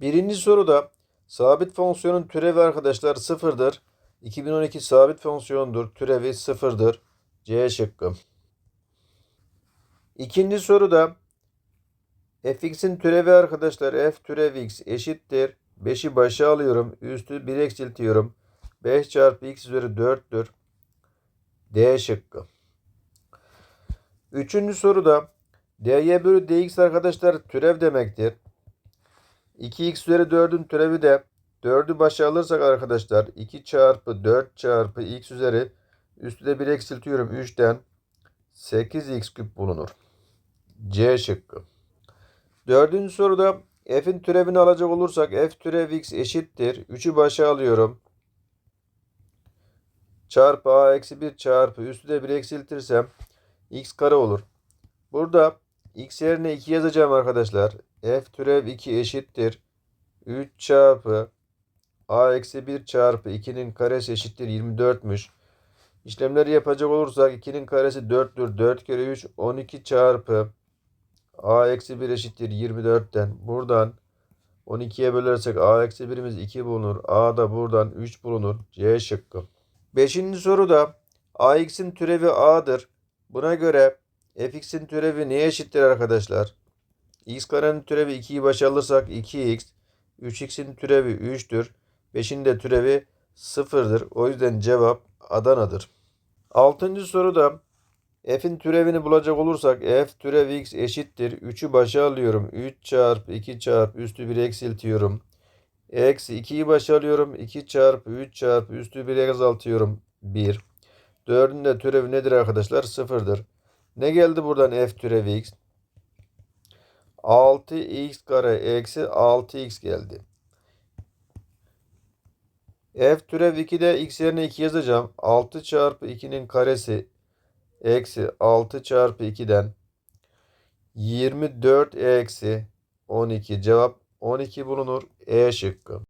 Birinci soruda sabit fonksiyonun türevi arkadaşlar sıfırdır. 2012 sabit fonksiyondur. Türevi sıfırdır. C şıkkı. İkinci soruda fx'in türevi arkadaşlar f türev x eşittir. 5'i başa alıyorum. Üstü 1 eksiltiyorum. 5 çarpı x üzeri 4'tür. D şıkkı. Üçüncü soruda dy bölü dx arkadaşlar türev demektir. 2x üzeri 4'ün türevi de 4'ü başa alırsak arkadaşlar 2 çarpı 4 çarpı x üzeri üstü de 1 eksiltiyorum 3'ten 8x küp bulunur. C şıkkı. Dördüncü soruda f'in türevini alacak olursak f türev x eşittir. 3'ü başa alıyorum. Çarpı a eksi 1 çarpı üstü de 1 eksiltirsem x kare olur. Burada x yerine 2 yazacağım arkadaşlar. f türev 2 eşittir. 3 çarpı a eksi 1 çarpı 2'nin karesi eşittir 24'müş. İşlemleri yapacak olursak 2'nin karesi 4'tür. 4 kere 3 12 çarpı a eksi 1 eşittir 24'ten. Buradan 12'ye bölersek a eksi 1'imiz 2 bulunur. a da buradan 3 bulunur. C şıkkı. Beşinci soruda ax'in türevi a'dır. Buna göre fx'in türevi neye eşittir arkadaşlar? x karenin türevi 2'yi başa alırsak 2x. 3x'in türevi 3'tür. 5'in de türevi 0'dır. O yüzden cevap Adana'dır. Altıncı soruda f'in türevini bulacak olursak f türev x eşittir. 3'ü başa alıyorum. 3 çarpı 2 çarpı üstü 1 eksiltiyorum. Eksi 2'yi başa alıyorum. 2 çarpı 3 çarpı üstü 1'e azaltıyorum. 1. 4'ün de türevi nedir arkadaşlar? 0'dır. Ne geldi buradan f türevi x? 6x kare eksi 6x geldi. f türev 2'de x yerine 2 yazacağım. 6 çarpı 2'nin karesi eksi 6 çarpı 2'den 24 eksi 12 cevap 12 bulunur. E şıkkı.